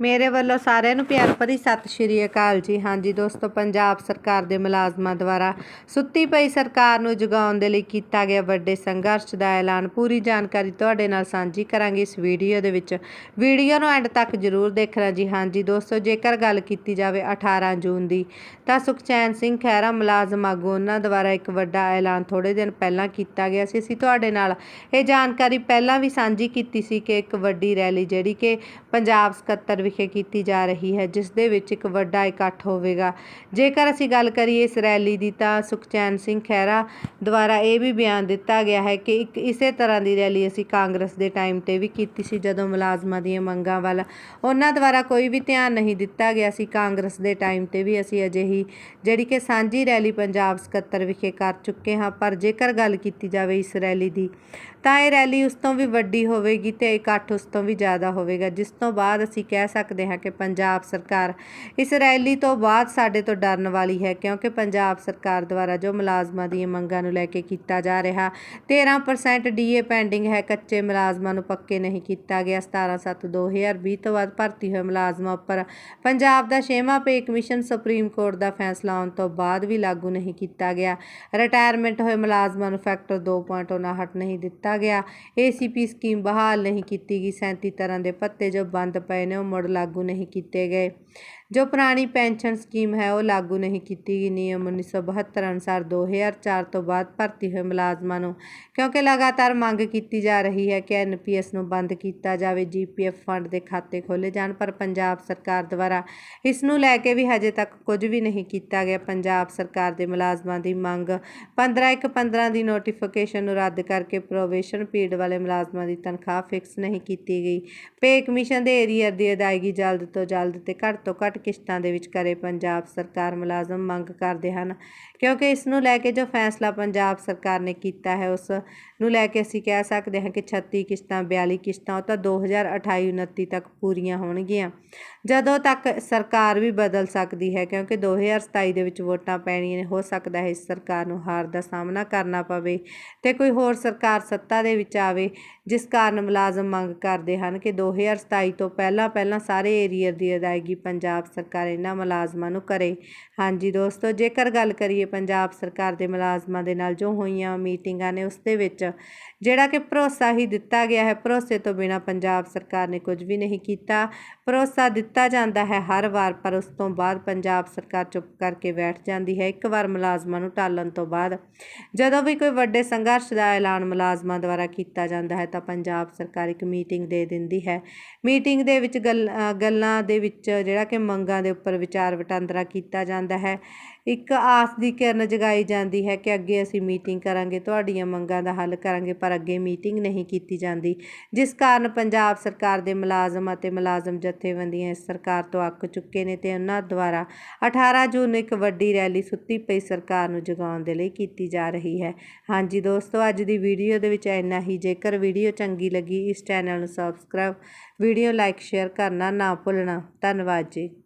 ਮੇਰੇ ਵੱਲੋਂ ਸਾਰਿਆਂ ਨੂੰ ਪਿਆਰ ਭਰੀ ਸਤਿ ਸ਼੍ਰੀ ਅਕਾਲ ਜੀ। ਹਾਂਜੀ ਦੋਸਤੋ, ਪੰਜਾਬ ਸਰਕਾਰ ਦੇ ਮੁਲਾਜ਼ਮਾਂ ਦੁਆਰਾ ਸੁੱਤੀ ਪਈ ਸਰਕਾਰ ਨੂੰ ਜਗਾਉਣ ਦੇ ਲਈ ਕੀਤਾ ਗਿਆ ਵੱਡੇ ਸੰਘਰਸ਼ ਦਾ ਐਲਾਨ। ਪੂਰੀ ਜਾਣਕਾਰੀ ਤੁਹਾਡੇ ਨਾਲ ਸਾਂਝੀ ਕਰਾਂਗੇ ਇਸ ਵੀਡੀਓ ਦੇ ਵਿੱਚ। ਵੀਡੀਓ ਨੂੰ ਐਂਡ ਤੱਕ ਜ਼ਰੂਰ ਦੇਖਣਾ ਜੀ। ਹਾਂਜੀ ਦੋਸਤੋ, ਜੇਕਰ ਗੱਲ ਕੀਤੀ ਜਾਵੇ 18 ਜੂਨ ਦੀ, ਤਾਂ ਸੁਖਚੈਨ ਸਿੰਘ ਖਹਿਰਾ ਮੁਲਾਜ਼ਮ ਆਗੂ, ਉਹਨਾਂ ਦੁਆਰਾ ਇੱਕ ਵੱਡਾ ਐਲਾਨ ਥੋੜੇ ਦਿਨ ਪਹਿਲਾਂ ਕੀਤਾ ਗਿਆ ਸੀ। ਅਸੀਂ ਤੁਹਾਡੇ ਨਾਲ ਇਹ ਜਾਣਕਾਰੀ ਪਹਿਲਾਂ ਵੀ ਸਾਂਝੀ ਕੀਤੀ ਸੀ ਕਿ ਇੱਕ ਵੱਡੀ ਰੈਲੀ ਜਿਹੜੀ ਕਿ ਪੰਜਾਬ ਸਕੱਤਰ ਵਿਖੇ ਕੀਤੀ ਜਾ ਰਹੀ ਹੈ, ਜਿਸ ਦੇ ਵਿੱਚ ਇੱਕ ਵੱਡਾ ਇਕੱਠ ਹੋਵੇਗਾ। ਜੇਕਰ ਅਸੀਂ ਗੱਲ ਕਰੀਏ ਇਸ ਰੈਲੀ ਦੀ, ਤਾਂ ਸੁਖਚੈਨ ਸਿੰਘ ਖਹਿਰਾ ਦੁਆਰਾ ਇਹ ਵੀ ਬਿਆਨ ਦਿੱਤਾ ਗਿਆ ਹੈ ਕਿ ਇੱਕ ਇਸੇ ਤਰ੍ਹਾਂ ਦੀ ਰੈਲੀ ਅਸੀਂ ਕਾਂਗਰਸ ਦੇ ਟਾਈਮ ਤੇ ਵੀ ਕੀਤੀ ਸੀ, ਜਦੋਂ ਮੁਲਾਜ਼ਮਾਂ ਦੀਆਂ ਮੰਗਾਂ ਵੱਲ। ਉਹਨਾਂ ਦੁਆਰਾ ਕੋਈ ਵੀ ਧਿਆਨ ਨਹੀਂ ਦਿੱਤਾ ਗਿਆ ਸੀ, ਕਾਂਗਰਸ ਦੇ ਟਾਈਮ ਤੇ ਵੀ ਅਸੀਂ ਅਜਿਹੀ ਜਿਹੜੀ ਕਿ ਸਾਂਝੀ ਰੈਲੀ ਪੰਜਾਬ ਸਕੱਤਰ ਵਿਖੇ ਕਰ ਚੁੱਕੇ ਹਾਂ, ਪਰ ਜੇਕਰ ਗੱਲ ਕੀਤੀ ਜਾਵੇ ਇਸ ਰੈਲੀ ਦੀ, ਤਾਂ ਇਹ ਰੈਲੀ ਉਸ ਤੋਂ ਵੀ ਵੱਡੀ ਹੋਵੇਗੀ ਤੇ ਇਕੱਠ ਉਸ ਤੋਂ ਵੀ ਜ਼ਿਆਦਾ ਹੋਵੇਗਾ, ਜਿਸ ਤੋਂ ਬਾਅਦ ਅਸੀਂ ਕਹਿ ਸਕਦੇ ਹਾਂ ਕਿ ਪੰਜਾਬ ਸਰਕਾਰ ਇਸ ਰੈਲੀ ਤੋਂ ਬਾਅਦ ਸਾਡੇ ਤੋਂ ਡਰਨ ਵਾਲੀ ਹੈ, ਕਿਉਂਕਿ ਪੰਜਾਬ ਸਰਕਾਰ ਦੁਆਰਾ ਜੋ ਮੁਲਾਜ਼ਮਾਂ ਦੀਆਂ ਮੰਗਾਂ ਨੂੰ ਲੈ ਕੇ ਕੀਤਾ ਜਾ ਰਿਹਾ 13% ਡੀਏ ਪੈਂਡਿੰਗ ਹੈ, ਕੱਚੇ ਮੁਲਾਜ਼ਮਾਂ ਨੂੰ ਪੱਕੇ ਨਹੀਂ ਕੀਤਾ ਗਿਆ 17/7/2020 ਤੋਂ ਬਾਅਦ ਭਰਤੀ ਹੋਏ ਮੁਲਾਜ਼ਮਾਂ ਉੱਪਰ ਪੰਜਾਬ ਦਾ ਛੇਵਾਂ ਪੇ ਕਮਿਸ਼ਨ ਸੁਪਰੀਮ ਕੋਰਟ ਦਾ ਫੈਸਲਾ ਆਉਣ ਤੋਂ ਬਾਅਦ ਵੀ ਲਾਗੂ ਨਹੀਂ ਕੀਤਾ ਗਿਆ, ਰਿਟਾਇਰਮੈਂਟ ਹੋਏ ਮੁਲਾਜ਼ਮਾਂ ਨੂੰ ਫੈਕਟਰ 2.59 ਨਹੀਂ ਦਿੱਤਾ ਗਿਆ ਏਸੀਪੀ ਸਕੀਮ ਬਹਾਲ ਨਹੀਂ ਕੀਤੀ ਗਈ 37 ਤਰ੍ਹਾਂ ਦੇ ਪੱਤੇ ਜੋ ਬੰਦ ਪਏ ਨੇ, ਉਹ ਮੁੜ ਲਾਗੂ ਨਹੀਂ ਕੀਤੇ ਗਏ। ਜੋ ਪੁਰਾਣੀ ਪੈਨਸ਼ਨ ਸਕੀਮ ਹੈ, ਉਹ ਲਾਗੂ ਨਹੀਂ ਕੀਤੀ ਗਈ। ਨਿਯਮ 1972 ਅਨੁਸਾਰ 2004 ਤੋਂ ਬਾਅਦ ਭਰਤੀ ਹੋਏ ਮੁਲਾਜ਼ਮਾਂ ਨੂੰ, ਕਿਉਂਕਿ ਲਗਾਤਾਰ ਮੰਗ ਕੀਤੀ ਜਾ ਰਹੀ ਹੈ ਕਿ ਐਨਪੀਐਸ ਨੂੰ ਬੰਦ ਕੀਤਾ ਜਾਵੇ ਜੀਪੀਐਫ ਫੰਡ ਦੇ ਖਾਤੇ ਖੋਲੇ ਜਾਣ, ਪਰ ਪੰਜਾਬ ਸਰਕਾਰ ਦੁਆਰਾ ਇਸ ਨੂੰ ਲੈ ਕੇ ਵੀ ਹਜੇ ਤੱਕ ਕੁਝ ਵੀ ਨਹੀਂ ਕੀਤਾ ਗਿਆ। ਪੰਜਾਬ ਸਰਕਾਰ ਦੇ ਮੁਲਾਜ਼ਮਾਂ ਦੀ ਮੰਗ 15 ਇੱਕ 15 ਦੀ ਨੋਟੀਫਿਕੇਸ਼ਨ ਨੂੰ ਰੱਦ ਕਰਕੇ ਪ੍ਰੋਵੇਸ਼ਨ ਪੀਰੀਅਡ ਵਾਲੇ ਮੁਲਾਜ਼ਮਾਂ ਦੀ ਤਨਖਾਹ ਫਿਕਸ ਨਹੀਂ ਕੀਤੀ ਗਈ। ਪੇ ਕਮਿਸ਼ਨ ਦੇ ਏਰੀਅਰ ਦੀ ਅਦਾਇਗੀ ਜਲਦ ਤੋਂ ਜਲਦ ਤੇ ਘੱਟ ਤੋਂ ਘੱਟ ਕਿਸ਼ਤਾਂ ਦੇ ਵਿੱਚ ਕਰੇ ਪੰਜਾਬ ਸਰਕਾਰ ਮੁਲਾਜ਼ਮ ਮੰਗ ਕਰਦੇ ਹਨ। ਕਿਉਂਕਿ ਇਸ ਨੂੰ ਲੈ ਕੇ ਜੋ ਫੈਸਲਾ ਪੰਜਾਬ ਸਰਕਾਰ ਨੇ ਕੀਤਾ ਹੈ, ਉਸ ਨੂੰ ਲੈ ਕੇ ਅਸੀਂ ਕਹਿ ਸਕਦੇ ਹਾਂ ਕਿ 36 ਕਿਸ਼ਤਾਂ 42 ਕਿਸ਼ਤਾਂ, ਉਹ ਤਾਂ 2028 29 ਤੱਕ ਪੂਰੀਆਂ ਹੋਣਗੀਆਂ। ਜਦੋਂ ਤੱਕ ਸਰਕਾਰ ਵੀ ਬਦਲ ਸਕਦੀ ਹੈ, ਕਿਉਂਕਿ 2027 ਦੇ ਵਿੱਚ ਵੋਟਾਂ ਪੈਣੀਆਂ ਨੇ, ਹੋ ਸਕਦਾ ਹੈ ਇਸ ਸਰਕਾਰ ਨੂੰ ਹਾਰ ਦਾ ਸਾਹਮਣਾ ਕਰਨਾ ਪਵੇ ਤੇ ਕੋਈ ਹੋਰ ਸਰਕਾਰ ਸੱਤਾ ਦੇ ਵਿੱਚ ਆਵੇ ਜਿਸ ਕਾਰਨ ਮੁਲਾਜ਼ਮ ਮੰਗ ਕਰਦੇ ਹਨ ਕਿ 2027 ਤੋਂ ਪਹਿਲਾਂ ਪਹਿਲਾਂ ਸਾਰੇ ਏਰੀਅਰ ਦੀ ਅਦਾਇਗੀ ਪੰਜਾਬ ਸਰਕਾਰ ਇਹਨਾਂ ਮੁਲਾਜ਼ਮਾਂ ਨੂੰ ਕਰੇ। ਹਾਂਜੀ ਦੋਸਤੋ, ਜੇਕਰ ਗੱਲ ਕਰੀਏ ਪੰਜਾਬ ਸਰਕਾਰ ਦੇ ਮੁਲਾਜ਼ਮਾਂ ਦੇ ਨਾਲ ਜੋ ਹੋਈਆਂ ਮੀਟਿੰਗਾਂ ਨੇ ਉਸ ਦੇ ਵਿੱਚ, ਜਿਹੜਾ ਕਿ ਭਰੋਸਾ ਹੀ ਦਿੱਤਾ ਗਿਆ ਹੈ, ਭਰੋਸੇ ਤੋਂ ਬਿਨਾ ਪੰਜਾਬ ਸਰਕਾਰ ਨੇ ਕੁਝ ਵੀ ਨਹੀਂ ਕੀਤਾ। ਭਰੋਸਾ ਦਿੱਤਾ ਜਾਂਦਾ ਹੈ ਹਰ ਵਾਰ, ਪਰ ਉਸ ਤੋਂ ਬਾਅਦ ਪੰਜਾਬ ਸਰਕਾਰ ਚੁੱਪ ਕਰਕੇ ਬੈਠ ਜਾਂਦੀ ਹੈ, ਇੱਕ ਵਾਰ ਮੁਲਾਜ਼ਮਾਂ ਨੂੰ ਟਾਲਣ ਤੋਂ ਬਾਅਦ। ਜਦੋਂ ਵੀ ਕੋਈ ਵੱਡੇ ਸੰਘਰਸ਼ ਦਾ ਐਲਾਨ ਮੁਲਾਜ਼ਮਾਂ ਦੁਆਰਾ ਕੀਤਾ ਜਾਂਦਾ ਹੈ ਤਾਂ ਪੰਜਾਬ ਸਰਕਾਰ ਇੱਕ ਮੀਟਿੰਗ ਦੇ ਦਿੰਦੀ ਹੈ। ਮੀਟਿੰਗ ਦੇ ਵਿੱਚ ਗੱਲ ਗੱਲਾਂ ਦੇ ਵਿੱਚ ਜਿਹੜਾ ਕਿ ਮੰਗਾਂ ਦੇ ਉੱਪਰ ਵਿਚਾਰ ਵਟਾਂਦਰਾ ਕੀਤਾ ਜਾਂਦਾ ਹੈ। ਇੱਕ ਆਸ ਦੀ ਕਿਰਨ ਜਗਾਈ ਜਾਂਦੀ ਹੈ ਕਿ ਅੱਗੇ ਅਸੀਂ ਮੀਟਿੰਗ ਕਰਾਂਗੇ, ਤੁਹਾਡੀਆਂ ਮੰਗਾਂ ਦਾ ਹੱਲ ਕਰਾਂਗੇ, ਪਰ ਅੱਗੇ ਮੀਟਿੰਗ ਨਹੀਂ ਕੀਤੀ ਜਾਂਦੀ। ਜਿਸ ਕਾਰਨ ਪੰਜਾਬ ਸਰਕਾਰ ਦੇ ਮੁਲਾਜ਼ਮ ਅਤੇ ਮੁਲਾਜ਼ਮ ਜਥੇਬੰਦੀਆਂ ਇਸ ਸਰਕਾਰ ਤੋਂ ਅੱਕ ਚੁੱਕੇ ਨੇ ਤੇ ਉਹਨਾਂ ਦੁਆਰਾ 18 ਜੂਨ ਨੂੰ ਇੱਕ ਵੱਡੀ ਰੈਲੀ ਸੁੱਤੀ ਪਈ ਸਰਕਾਰ ਨੂੰ ਜਗਾਉਣ ਦੇ ਲਈ ਕੀਤੀ ਜਾ ਰਹੀ ਹੈ। ਹਾਂਜੀ ਦੋਸਤੋ, ਅੱਜ ਦੀ ਵੀਡੀਓ ਦੇ ਵਿੱਚ ਇੰਨਾ ਹੀ। ਜੇਕਰ ਵੀਡੀਓ ਚੰਗੀ ਲੱਗੀ, ਇਸ ਚੈਨਲ ਨੂੰ ਸਬਸਕ੍ਰਾਈਬ ਵੀਡੀਓ ਲਾਈਕ ਸ਼ੇਅਰ ਕਰਨਾ ਨਾ ਭੁੱਲਣਾ। ਧੰਨਵਾਦ ਜੀ।